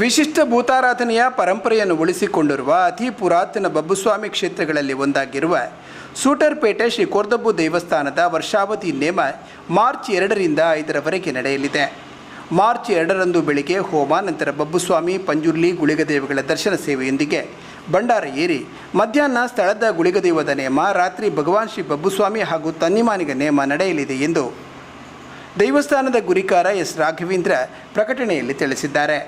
ವಿಶಿಷ್ಟ ಭೂತಾರಾಧನೆಯ ಪರಂಪರೆಯನ್ನು ಉಳಿಸಿಕೊಂಡಿರುವ ಅತಿ ಪುರಾತನ ಬಬ್ಬುಸ್ವಾಮಿ ಕ್ಷೇತ್ರಗಳಲ್ಲಿ ಒಂದಾಗಿರುವ ಸೂಟರ್ಪೇಟೆ ಶ್ರೀ ಕೋರ್ದಬ್ಬು ದೇವಸ್ಥಾನದ ವರ್ಷಾವಧಿ ನೇಮ ಮಾರ್ಚ್ ಎರಡರಿಂದ ಐದರವರೆಗೆ ನಡೆಯಲಿದೆ. ಮಾರ್ಚ್ ಎರಡರಂದು ಬೆಳಿಗ್ಗೆ ಹೋಮ, ನಂತರ ಬಬ್ಬುಸ್ವಾಮಿ, ಪಂಜುರ್ಲಿ, ಗುಳಿಗದೇವಗಳ ದರ್ಶನ ಸೇವೆಯೊಂದಿಗೆ ಭಂಡಾರ ಏರಿ, ಮಧ್ಯಾಹ್ನ ಸ್ಥಳದ ಗುಳಿಗದೇವದ ನೇಮ, ರಾತ್ರಿ ಭಗವಾನ್ ಶ್ರೀ ಬಬ್ಬುಸ್ವಾಮಿ ಹಾಗೂ ತನ್ನಿಮಾನಿಗ ನೇಮ ನಡೆಯಲಿದೆ ಎಂದು ದೇವಸ್ಥಾನದ ಗುರಿಕಾರ ಎಸ್. ರಾಘವೇಂದ್ರ ಪ್ರಕಟಣೆಯಲ್ಲಿ ತಿಳಿಸಿದ್ದಾರೆ.